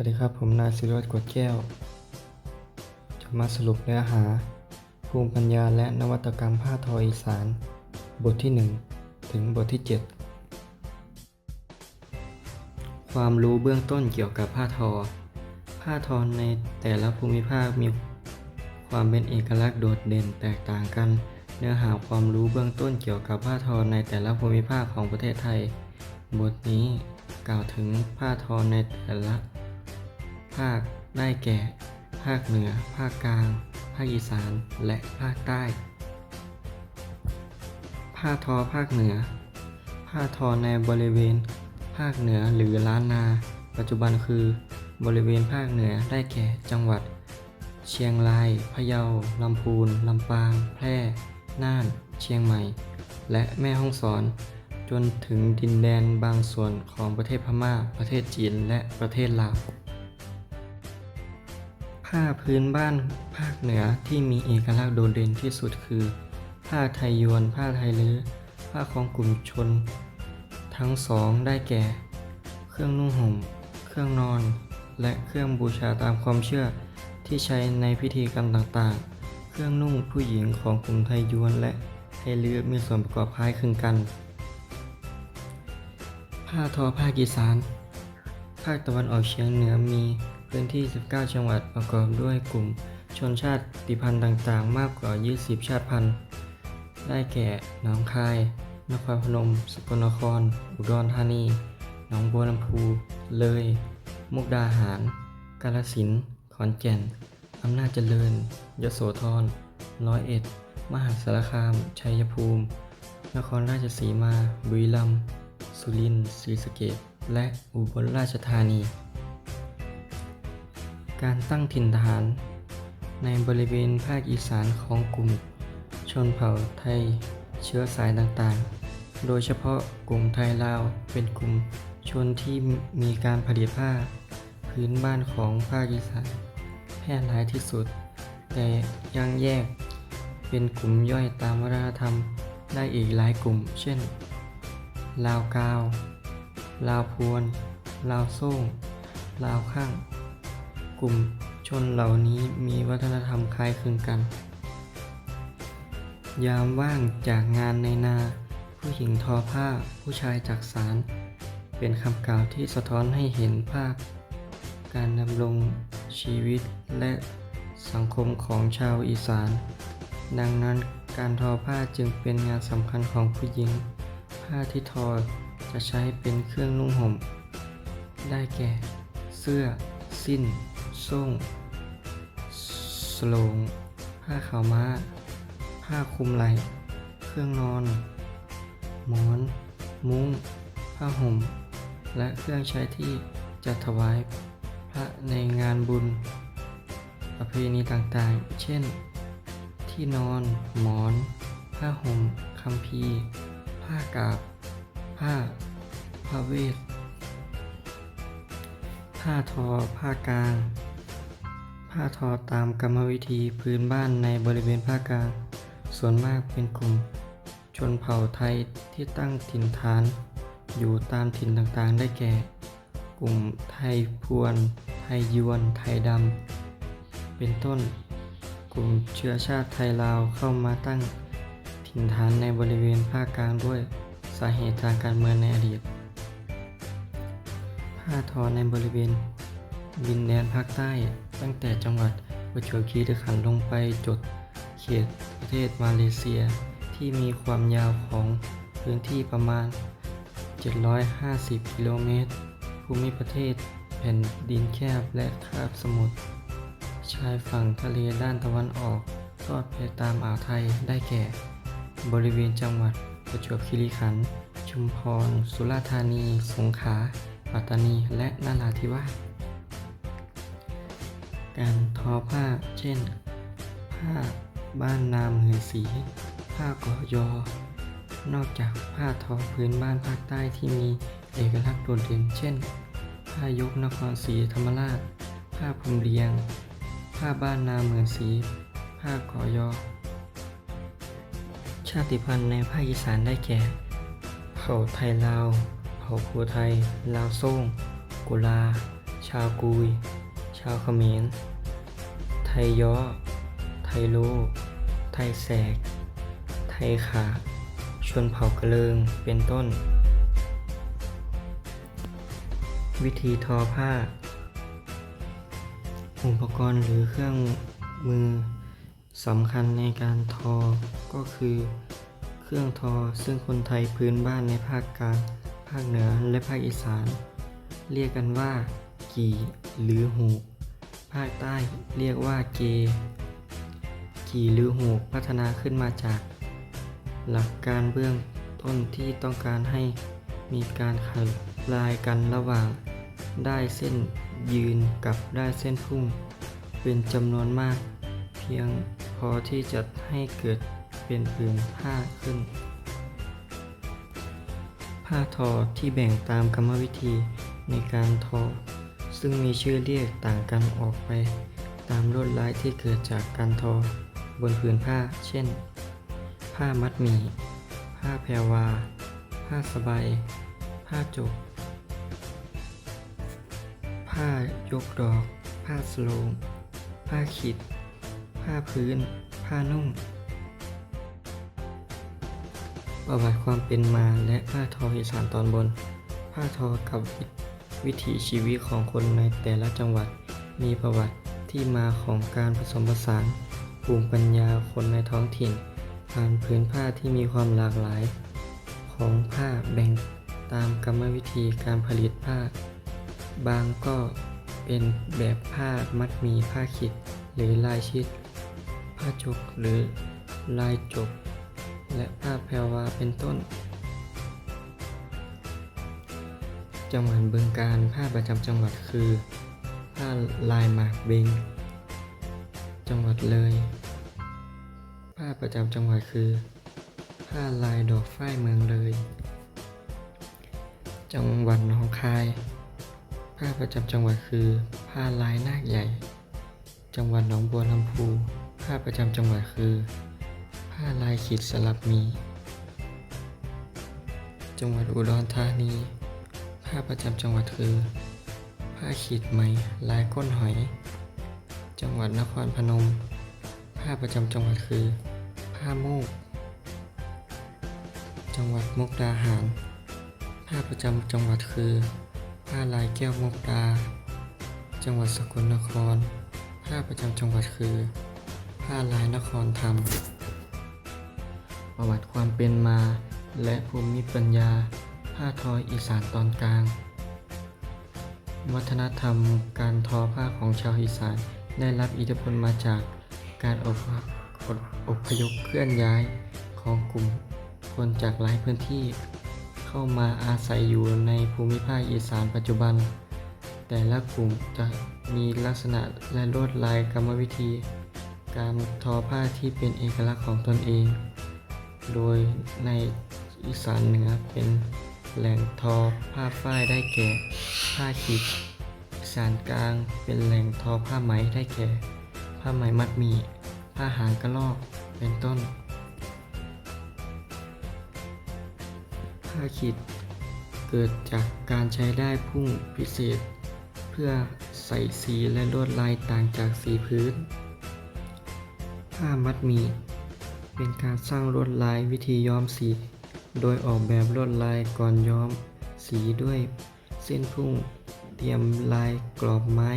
วัสดีครับ ผมนายศิริวัตรกวดแก้ว จะมาสรุปเนื้อหา ภูมิปัญญาและนวัตกรรมผ้าทออีสาน บทที่ 1 ถึงบทที่ 7 ความรู้เบื้องต้นเกี่ยวกับผ้าทอ ผ้าทอในแต่ละภูมิภาคมีความเป็นเอกลักษณ์โดดเด่นแตกต่างกัน เนื้อหาความรู้เบื้องต้นเกี่ยวกับผ้าทอในแต่ละภูมิภาคของประเทศไทย บทนี้กล่าวถึงผ้าทอในแต่ละ ภาค ได้แก่ ภาคเหนือ ภาคกลาง ภาคอีสาน และภาคใต้ ผ้าทอภาคเหนือ ผ้าทอในบริเวณ ภาคเหนือหรือล้านนา ปัจจุบันคือบริเวณภาคเหนือได้แก่ จังหวัด เชียงราย พะเยา ลำพูน ลำปาง แพร่ น่าน เชียงใหม่ และแม่ฮ่องสอน จนถึงดินแดนบางส่วนของประเทศพม่า ประเทศจีน และประเทศลาว ผ้าพื้นบ้านภาคเหนือที่มีเอกลักษณ์โดดเด่นที่สุดคือ ผ้าไทยยวน ผ้าไทยลื้อ ผ้าของกลุ่มชน ทั้งสองได้แก่ เครื่องนุ่งห่ม เครื่องนอน และเครื่องบูชาตามความเชื่อที่ใช้ในพิธีกรรมต่างๆ เครื่องนุ่งผู้หญิงของกลุ่มไทยยวนและไทยลื้อมีส่วนประกอบคล้ายคลึงกัน ผ้าทอภาคอีสาน ภาคตะวันออกเฉียงเหนือมี พื้นที่ 19 จังหวัดประกอบด้วยกลุ่มชนชาติพันธุ์ต่างๆ มากกว่า 20 ชาติพันธุ์ ได้แก่ หนองคาย นครพนม สกลนคร อุดรธานี หนองบัวลำพู เลย มุกดาหาร กาฬสินธุ์ ขอนแก่น อำนาจเจริญ ยโสธร ร้อยเอ็ด มหาสารคาม ชัยภูมิ นครราชสีมา บุรีรัมย์ สุรินทร์ ศรีสะเกษและอุบลราชธานี การตั้งถิ่นฐาน ในบริเวณภาคอีสานของกลุ่ม ชนเผ่าไทยเชื้อสายต่างๆ โดยเฉพาะกลุ่มไทยลาวเป็นกลุ่มชนที่มีการผลิตผ้า พื้นบ้านของภาคอีสานแพร่หลายที่สุด แต่ยังแยกเป็นกลุ่มย่อยตามวัฒนธรรมได้อีกหลายกลุ่ม เช่น ลาวกาว ลาวพวน ลาวโซ่ง ลาวข้าง กลุ่มชนเหล่านี้มีวัฒนธรรมคล้ายคลึงกัน ยามว่างจากงานในนา ผู้หญิงทอผ้าผู้ชายจักสาร เป็นคำกล่าวที่สะท้อนให้เห็นภาพ การดำรงชีวิตและสังคมของชาวอีสาน ดังนั้นการทอผ้าจึงเป็นงานสำคัญของผู้หญิง ผ้าที่ทอจะใช้เป็นเครื่องนุ่งห่ม ได้แก่ เสื้อ สิ้น ส่งสโลง ผ้าขาวม้า ผ้าคลุมไหล่ เครื่องนอน หมอน มุ้ง ผ้าห่ม และเครื่องใช้ที่จะถวายพระในงานบุญ ประเพณีต่างๆ เช่น ที่นอน หมอน ผ้าห่มคัมภีร์ผ้ากาบ ผ้าผ้าเวทผ้าทอ ผ้ากลาง ผ้าทอตามกรรมวิธีพื้นบ้านในบริเวณภาคกลาง ส่วนมากเป็นกลุ่ม ชนเผ่าไทยที่ตั้งถิ่นฐาน อยู่ตามถิ่นต่างๆ ได้แก่ กลุ่มไทยพวน ไทยยวน ไทยดำ เป็นต้น กลุ่มเชื้อชาติไทยลาวเข้ามาตั้งถิ่นฐานในบริเวณภาคกลางด้วยสาเหตุทางการเมืองในอดีต ผ้าทอในบริเวณดินแดนภาคใต้ ตั้งแต่จังหวัดประจวบคีรีขันธ์ลงไปจดเขตประเทศมาเลเซีย ที่มีความยาวของพื้นที่ประมาณ 750 กิโลเมตร ภูมิประเทศแผ่นดินแคบและคาบสมุทร ชายฝั่งทะเลด้านตะวันออกทอดไปตามอ่าวไทยได้แก่ บริเวณจังหวัดประจวบคีรีขันธ์ชุมพร สุราษฎร์ธานี สงขลา ปัตตานี และนราธิวาส การทอผ้า เช่น ผ้าบ้านนามหือสี ผ้ากอยอ นอกจากผ้าทอพื้นบ้านภาคใต้ที่มีเอกลักษณ์โดดเด่น เช่น ผ้ายกนครศรีธรรมราช ผ้าพรมเรียง ผ้าบ้านนาเหมือนสี ผ้ากอยอ ชาติพันธุ์ในภาคอีสานได้แก่ เผ่าไทยลาว เผ่าภูไทย ลาวโซ่งกุลา ชาวกุย ชาวเขมร ไทยย้อ ไทยโล ไทยแสก ไทยขา ชนเผ่ากระเลิง เป็นต้น วิธีทอผ้า อุปกรณ์หรือเครื่องมือสำคัญในการทอ ก็คือ เครื่องทอซึ่งคนไทยพื้นบ้านในภาคกลาง ภาคเหนือ และภาคอีสาน เรียกกันว่า กี่หรือหูก ภาคใต้เรียกว่าเก กี่หรือหูกพัฒนาขึ้นมาจาก หลักการเบื้องต้นที่ต้องการให้มีการคลายกันระหว่าง ได้เส้นยืนกับได้เส้นพุ่ง เป็นจำนวนมาก เพียงพอที่จะให้เกิดเป็นผืนผ้าขึ้น ผ้าทอที่แบ่งตามกรรมวิธีในการทอ ซึ่งมีชื่อเรียกต่างกันออกไป ตามลวดลายที่เกิดจากการทอ บนผืนผ้า เช่น ผ้ามัดหมี่ ผ้าแพรวา ผ้าสบาย ผ้าจก ผ้ายกดอก ผ้าสโลง ผ้าขิด ผ้าพื้น ผ้านุ่งประวัติความเป็นมาและผ้าทออีสานตอนบน ผ้าทอกับวิ วิถีชีวิตของคนในแต่ละจังหวัด มีประวัติที่มาของการผสมผสานภูมิปัญญาคนในท้องถิ่น ผ่านพื้นผ้าที่มีความหลากหลาย ของผ้าแบ่งตามกรรมวิธีการผลิตผ้า บางก็เป็นแบบผ้ามัดมีผ้าขิดหรือลายชิด ผ้าจกหรือลายจก และผ้าแพรวาเป็นต้น จังหวัดบึงการผ้าประจำจังหวัดคือ ผ้าลายหมากเบง จังหวัดเลย ผ้าประจำจังหวัดคือ ผ้าลายดอกฝ้ายเมืองเลย จังหวัดหนองคาย ผ้าประจำจังหวัดคือ ผ้าลายนาคใหญ่ จังหวัดหนองบัวลำพู ผ้าประจำจังหวัดคือ ผ้าลายขีดสลับมี จังหวัดอุดรธานี ผ้าประจำจังหวัดคือ ผ้าขีดไหม ลายก้นหอย จังหวัดนครพนม ผ้าประจำจังหวัดคือ ผ้าโมกจังหวัดมุกดาหาร ผ้าประจำจังหวัดคือ ผ้าลายแก้วมุกดา จังหวัดสกลนคร ผ้าประจำจังหวัดคือ ผ้าลายนครธรรม ประวัติความเป็นมาและภูมิปัญญา ผ้าทออีสานตอนกลาง วัฒนธรรมการทอผ้าของชาวอีสานได้รับอิทธิพลมาจากการอพออพยพเคลื่อนย้ายของกลุ่มคนจากหลายพื้นที่ เข้ามาอาศัยอยู่ในภูมิภาคอีสานปัจจุบัน แต่ละกลุ่มจะมีลักษณะและลวดลายกรรมวิธี การทอผ้าที่เป็นเอกลักษณ์ของตนเอง โดยในอีสานเหนือเป็น แหล่งทอผ้าฝ้ายได้แก่ ผ้าขิดสานกลางเป็นแหล่งทอผ้าไหมได้แก่ ผ้าไหมมัดหมี่ผ้าหางกระรอกเป็นต้น ผ้าขิดเกิดจากการใช้ได้พุ่งพิเศษ เพื่อใส่สีและลวดลายต่างจากสีพื้น ผ้ามัดหมี่เป็นการสร้างลวดลายวิธีย้อมสี โดยออกแบบลวดลายก่อนย้อม สีด้วยเส้นพุ่ง เตรียมลายกรอบไม้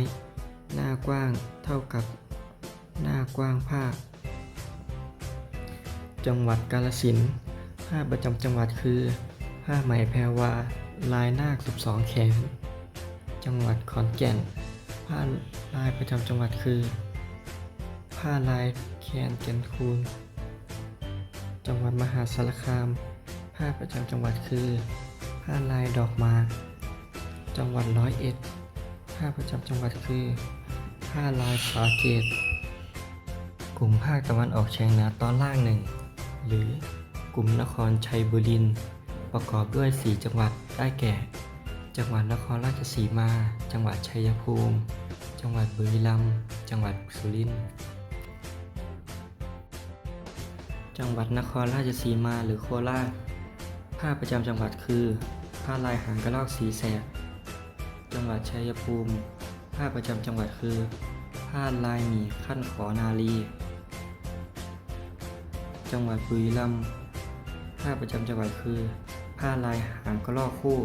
หน้ากว้างเท่ากับหน้ากว้างผ้า จังหวัดกาฬสินผ้าประจำจังหวัดคือ ผ้าไหมแพรวา ลายนาค 12 แขน จังหวัดขอนแก่น ผ้าลายประจำจังหวัดคือ ผ้าลายแคนแก่นคูนจังหวัดมหาสารคาม ผ้าประจำจังหวัดคือ ผ้าลายดอกมา จังหวัดร้อยเอ็ด ผ้าประจำจังหวัดคือ ผ้าลายสาเกต กลุ่มภาคตะวันออกเฉียงเหนือตอนล่างหนึ่ง หรือกลุ่มนครชัยบุรีนประกอบด้วย 4 จังหวัดได้แก่ จังหวัดนครราชสีมา จังหวัดชัยภูมิ จังหวัดบุรีรัมย์ จังหวัดสุรินทร์ จังหวัดนครราชสีมาหรือโคราช ผ้าประจำจังหวัดคือ ผ้าลายหางกระรอกสีแสดจังหวัดชัยภูมิ ผ้าประจำจังหวัดคือ ผ้าลายหมีขั้นขอนาลี จังหวัดบุรีรัมย์ผ้าประจำจังหวัดคือ ผ้าลายหางกระรอกคู่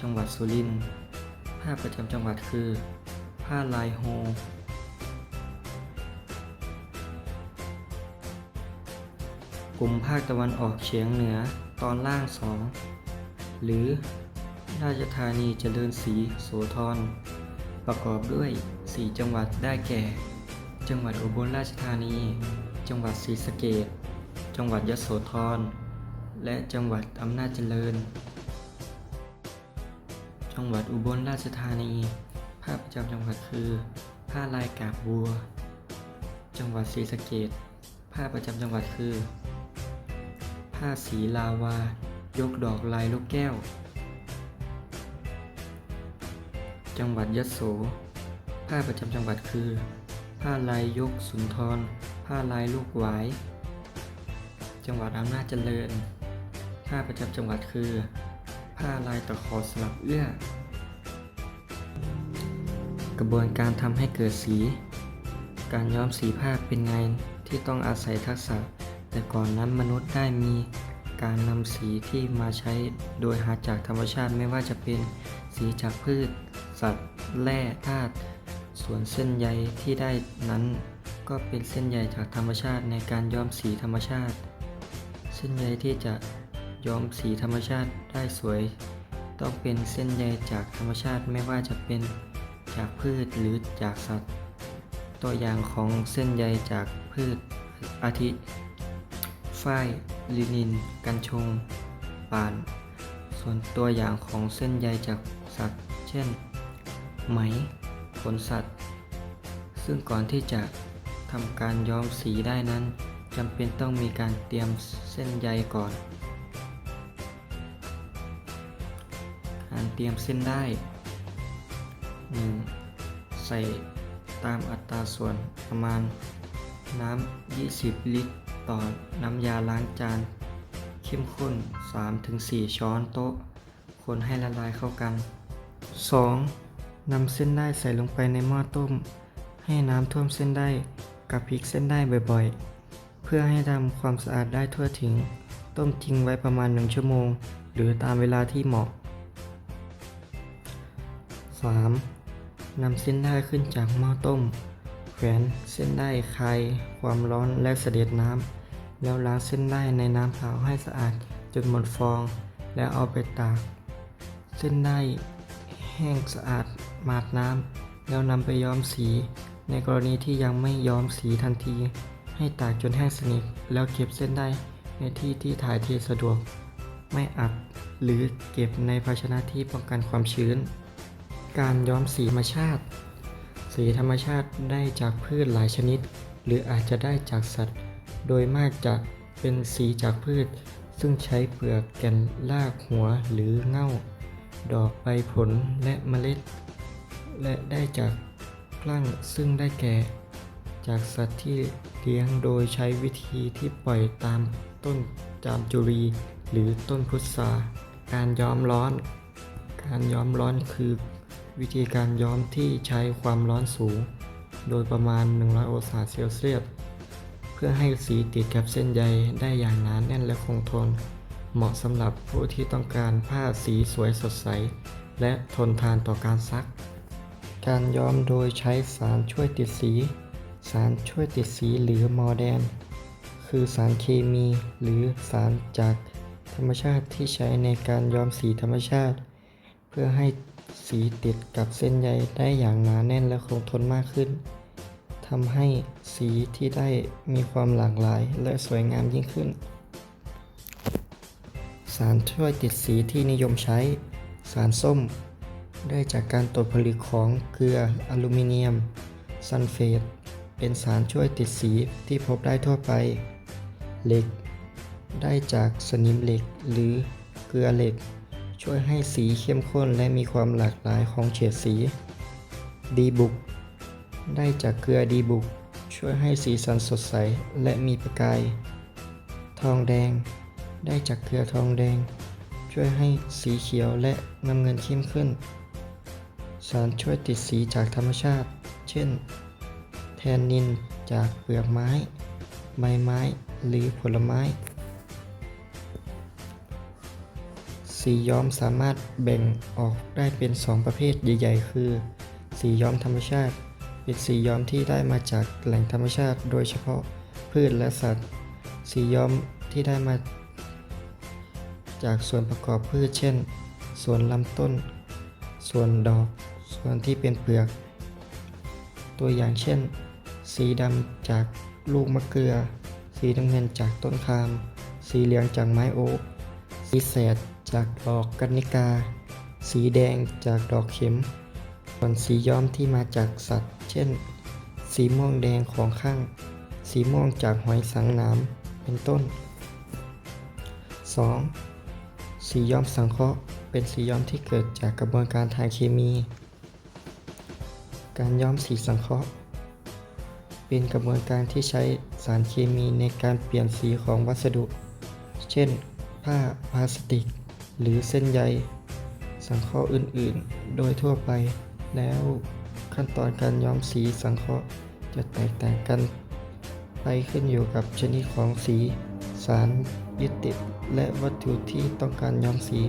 จังหวัดสุรินทร์ผ้าประจำจังหวัดคือ ผ้าลายโฮ กลุ่มภาคตะวันออกเฉียงเหนือตอนล่างสองหรือ ราชธานีเจริญศรีโสธร ประกอบด้วย 4 จังหวัดได้แก่ จังหวัดอุบลราชธานี จังหวัดศรีสะเกษจังหวัดยโสธร และจังหวัดอำนาจเจริญ จังหวัดอุบลราชธานีผ้าประจำจังหวัดคือ ผ้าลายกาบบัว จังหวัดศรีสะเกษผ้าประจำจังหวัดคือ ผ้าสีลาวา ยกดอกลายลูกแก้ว จังหวัดยโส ผ้าประจำจังหวัดคือ ผ้าลายยกสุนทร ผ้าลายลูกหวาย จังหวัดอำนาจเจริญ ผ้าประจำจังหวัดคือ ผ้าลายตะขอสลับเอื้อ กระบวนการทำให้เกิดสี การย้อมสีผ้าเป็นไงที่ต้องอาศัยทักษะ แต่ก่อนนั้นมนุษย์ได้มีการนำสีที่มาใช้โดยหาจากธรรมชาติไม่ว่าจะเป็นสีจากพืช สัตว์ แร่ธาตุส่วนเส้นใยที่ได้นั้น ก็เป็นเส้นใยจากธรรมชาติในการย้อมสีธรรมชาติ เส้นใยที่จะย้อมสีธรรมชาติได้สวย ต้องเป็นเส้นใยจากธรรมชาติไม่ว่าจะเป็นจากพืชหรือจากสัตว์ ตัวอย่างของเส้นใยจากพืชอาทิ ฝ้ายลินิน กัญชง ป่าน ส่วนตัวอย่างของเส้นใยจากสัตว์ เช่น ไหม ขนสัตว์ ซึ่งก่อนที่จะทำการย้อมสีได้นั้นจำเป็นต้องมีการเตรียมเส้นใยก่อน การเตรียมเส้นได้ 1. ใส่ตามอัตราส่วนประมาณน้ำ 20 ลิตร ต่อน้ำยาล้างจาน เข้มข้น 3-4 ช้อนโต๊ะ คนให้ละลายเข้ากัน 2. นำเส้นได้ใส่ลงไปในหม้อต้ม ให้น้ำท่วมเส้นได้กับพริกเส้นได้บ่อยๆ เพื่อให้ทำความสะอาดได้ทั่วถึง ต้มทิ้งไว้ประมาณ 1 ชั่วโมง หรือตามเวลาที่เหมาะ 3. นำเส้นได้ขึ้นจากหม้อต้ม ขวนเส้นได้คลายความร้อนและเสด็จน้ำแล้วล้างเส้นได้ในน้ำเปล่าให้สะอาดจนหมดฟอง แล้วเอาไปตาก เส้นได้แห้งสะอาดหมาดน้ำแล้วนำไปย้อมสี ในกรณีที่ยังไม่ย้อมสีทันที ให้ตากจนแห้งสนิทแล้วเก็บเส้นได้ในที่ที่ถ่ายเทสะดวก ไม่อัดหรือเก็บในภาชนะที่ป้องกันความชื้น การย้อมสีธรรมชาติ สีธรรมชาติได้จากพืชหลายชนิด หรืออาจจะได้จากสัตว์ โดยมากจะเป็นสีจากพืช ซึ่งใช้เปลือกแก่นรากหัวหรือเง่า ดอกใบผลและเมล็ด และได้จากกลั่งซึ่งได้แก่ จากสัตว์ที่เลี้ยงโดยใช้วิธีที่ปล่อยตามต้นจามจุรี หรือต้นพุทราการย้อมร้อน การย้อมร้อนคือ วิธีการย้อมที่ใช้ความร้อนสูง โดยประมาณ 100 องศาเซลเซียส เพื่อให้สีติดกับเส้นใยได้อย่างหนานแน่นและคงทน เหมาะสำหรับผู้ที่ต้องการผ้าสีสวยสดใส และทนทานต่อการซัก การย้อมโดยใช้สารช่วยติดสี สารช่วยติดสีหรือมอแดน คือสารเคมีหรือสารจากธรรมชาติที่ใช้ในการย้อมสีธรรมชาติ เพื่อให้ สีติดกับเส้นใยได้อย่างหนาแน่นและคงทนมากขึ้นทำให้สีที่ได้มีความหลากหลายและสวยงามยิ่งขึ้น สารช่วยติดสีที่นิยมใช้ สารส้ม ได้จากการตกผลึกของเกลืออลูมิเนียม ซัลเฟต เป็นสารช่วยติดสีที่พบได้ทั่วไป เหล็ก ได้จากสนิมเหล็กหรือเกลือเหล็ก ช่วยให้สีเข้มข้นและมีความหลากหลายของเฉดสี ดีบุก ได้จากเกลือดีบุก ช่วยให้สีสันสดใสและมีประกาย ทองแดง ได้จากเกลือทองแดง ช่วยให้สีเขียวและน้ำเงินเข้มขึ้น สารช่วยติดสีจากธรรมชาติ เช่น แทนนินจากเปลือกไม้ ใบไม้ หรือผลไม้ สีย้อมสามารถแบ่งออกได้เป็น 2 ประเภทใหญ่ๆ คือ สีย้อมธรรมชาติ เป็นสีย้อมที่ได้มาจากแหล่งธรรมชาติ โดยเฉพาะพืชและสัตว์ สีย้อมที่ได้มาจากส่วนประกอบพืชเช่น ส่วนลำต้น ส่วนดอก ส่วนที่เป็นเปลือก ตัวอย่างเช่น สีดำจากลูกมะเกลือ สีน้ำเงินจากต้นคาม สีเหลืองจากไม้โอ๊กสีแสด จากดอกกัญิกา สีแดงจากดอกเข็ม ส่วนสีย้อมที่มาจากสัตว์ เช่น สีม่วงแดงของข้าง สีม่วงจากหอยสังหนามเป็นต้น 2. สีย้อมสังเคราะห์เป็นสีย้อมที่เกิดจากกระบวนการทางเคมี การย้อมสีสังเคราะห์ เป็นกระบวนการที่ใช้สารเคมีในการเปลี่ยนสีของวัสดุ เช่น ผ้าพลาสติก หรือเส้นใยสังเคราะห์อื่นๆ โดยทั่วไป แล้วขั้นตอนการย้อมสีสังเคราะห์จะแตกต่างกัน ไปขึ้นอยู่กับชนิดของสี สารยึดติด และวัตถุที่ต้องการย้อมสี